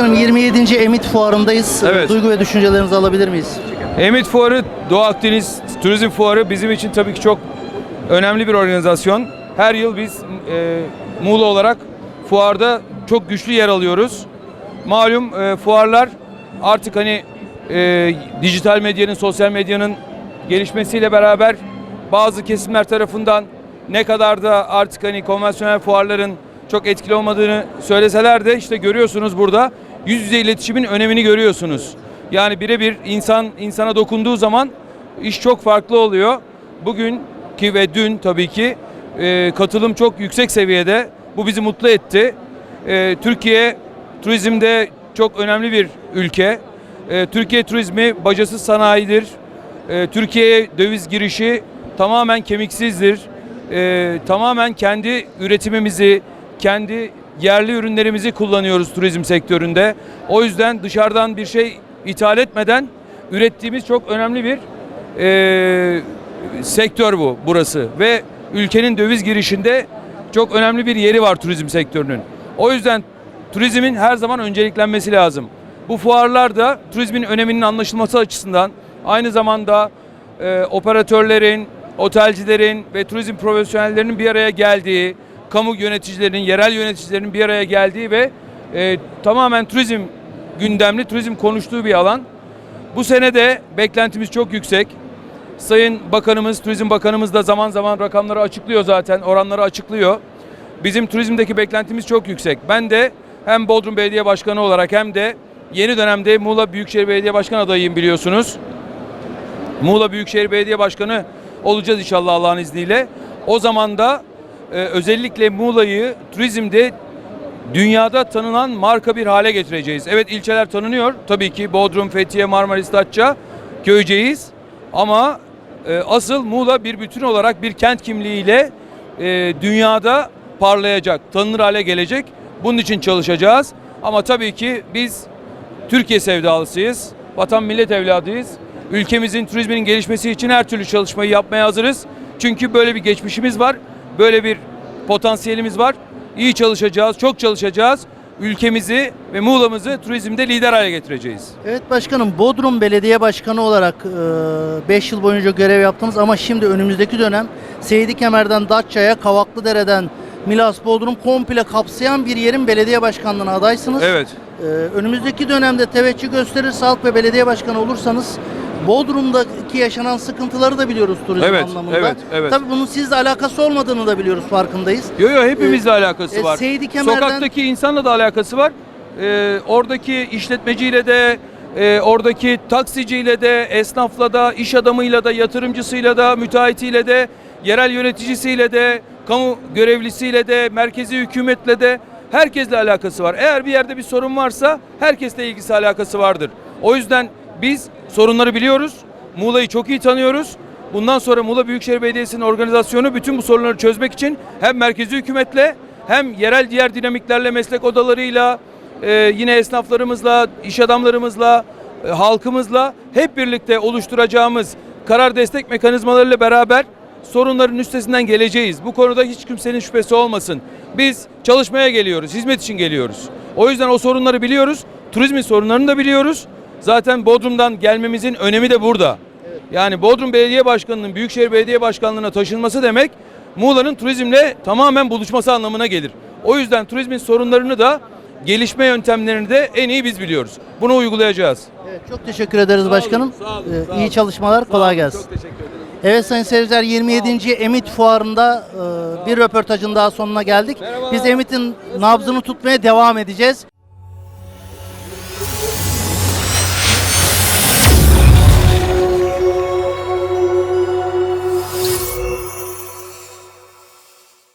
Başkanım 27. Emit Fuarı'ndayız. Evet. Duygu ve düşüncelerinizi alabilir miyiz? Emit Fuarı, Doğu Akdeniz Turizm Fuarı bizim için tabii ki çok önemli bir organizasyon. Her yıl biz e, Muğla olarak fuarda çok güçlü yer alıyoruz. Malum e, fuarlar artık hani e, dijital medyanın, sosyal medyanın gelişmesiyle beraber bazı kesimler tarafından ne kadar da artık hani konvansiyonel fuarların çok etkili olmadığını söyleseler de işte görüyorsunuz burada yüz yüze iletişimin önemini görüyorsunuz. Yani birebir insan insana dokunduğu zaman iş çok farklı oluyor. Bugünkü ve dün tabii ki e, katılım çok yüksek seviyede. Bu bizi mutlu etti. E, Türkiye turizmde çok önemli bir ülke. E, Türkiye turizmi bacasız sanayidir. E, Türkiye'ye döviz girişi tamamen kemiksizdir. E, tamamen kendi üretimimizi, kendi yerli ürünlerimizi kullanıyoruz turizm sektöründe. O yüzden dışarıdan bir şey ithal etmeden ürettiğimiz çok önemli bir e, sektör bu burası ve ülkenin döviz girişinde çok önemli bir yeri var turizm sektörünün. O yüzden turizmin her zaman önceliklenmesi lazım. Bu fuarlar da turizmin öneminin anlaşılması açısından aynı zamanda e, operatörlerin, otelcilerin ve turizm profesyonellerinin bir araya geldiği, kamu yöneticilerinin, yerel yöneticilerin bir araya geldiği ve e, tamamen turizm gündemli, turizm konuştuğu bir alan. Bu sene de beklentimiz çok yüksek. Sayın Bakanımız, Turizm Bakanımız da zaman zaman rakamları açıklıyor zaten, oranları açıklıyor. Bizim turizmdeki beklentimiz çok yüksek. Ben de hem Bodrum Belediye Başkanı olarak hem de yeni dönemde Muğla Büyükşehir Belediye Başkanı adayıyım biliyorsunuz. Muğla Büyükşehir Belediye Başkanı olacağız inşallah Allah'ın izniyle. O zaman da e, özellikle Muğla'yı turizmde dünyada tanınan marka bir hale getireceğiz. Evet ilçeler tanınıyor. Tabii ki Bodrum, Fethiye, Marmaris, Datça, Köyceğiz. Ama e, asıl Muğla bir bütün olarak bir kent kimliğiyle e, dünyada parlayacak, tanınır hale gelecek. Bunun için çalışacağız. Ama tabii ki biz Türkiye sevdalısıyız. Vatan millet evladıyız. Ülkemizin turizminin gelişmesi için her türlü çalışmayı yapmaya hazırız. Çünkü böyle bir geçmişimiz var. Böyle bir potansiyelimiz var. İyi çalışacağız, çok çalışacağız. Ülkemizi ve Muğla'mızı turizmde lider hale getireceğiz. Evet başkanım Bodrum Belediye Başkanı olarak 5 yıl boyunca görev yaptınız ama şimdi önümüzdeki dönem Seydi Kemer'den Datça'ya, Kavaklıdere'den Milas Bodrum komple kapsayan bir yerin belediye başkanlığına adaysınız. Evet. Ee, önümüzdeki dönemde teveccüh gösterir sağlık ve belediye başkanı olursanız Bodrum'daki yaşanan sıkıntıları da biliyoruz turizm Evet, anlamında. evet, evet. Tabii bunun sizle alakası olmadığını da biliyoruz farkındayız. Yo yo hepimizle alakası e, var. Seydi Kemer'den- Sokaktaki insanla da alakası var. Ee, oradaki işletmeciyle de, e, oradaki taksiciyle de, esnafla da, iş adamıyla da, yatırımcısıyla da, müteahhitiyle de, yerel yöneticisiyle de, kamu görevlisiyle de, merkezi hükümetle de herkesle alakası var. Eğer bir yerde bir sorun varsa herkesle ilgisi alakası vardır. O yüzden biz sorunları biliyoruz. Muğla'yı çok iyi tanıyoruz. Bundan sonra Muğla Büyükşehir Belediyesi'nin organizasyonu bütün bu sorunları çözmek için hem merkezi hükümetle hem yerel diğer dinamiklerle, meslek odalarıyla, e, yine esnaflarımızla, iş adamlarımızla, e, halkımızla hep birlikte oluşturacağımız karar destek mekanizmalarıyla beraber sorunların üstesinden geleceğiz. Bu konuda hiç kimsenin şüphesi olmasın. Biz çalışmaya geliyoruz, hizmet için geliyoruz. O yüzden o sorunları biliyoruz. Turizmin sorunlarını da biliyoruz. Zaten Bodrum'dan gelmemizin önemi de burada. Yani Bodrum Belediye Başkanı'nın Büyükşehir Belediye Başkanlığı'na taşınması demek Muğla'nın turizmle tamamen buluşması anlamına gelir. O yüzden turizmin sorunlarını da gelişme yöntemlerini de en iyi biz biliyoruz. Bunu uygulayacağız. Evet, çok teşekkür ederiz Sağ başkanım. olun, sağ olun, Ee, sağ iyi olun. çalışmalar, kolay gelsin. Çok teşekkür ederim. Evet sayın seyirciler 27. Emit Fuarı'nda e, bir röportajın daha sonuna geldik. Merhaba. Biz Emit'in nabzını tutmaya devam edeceğiz.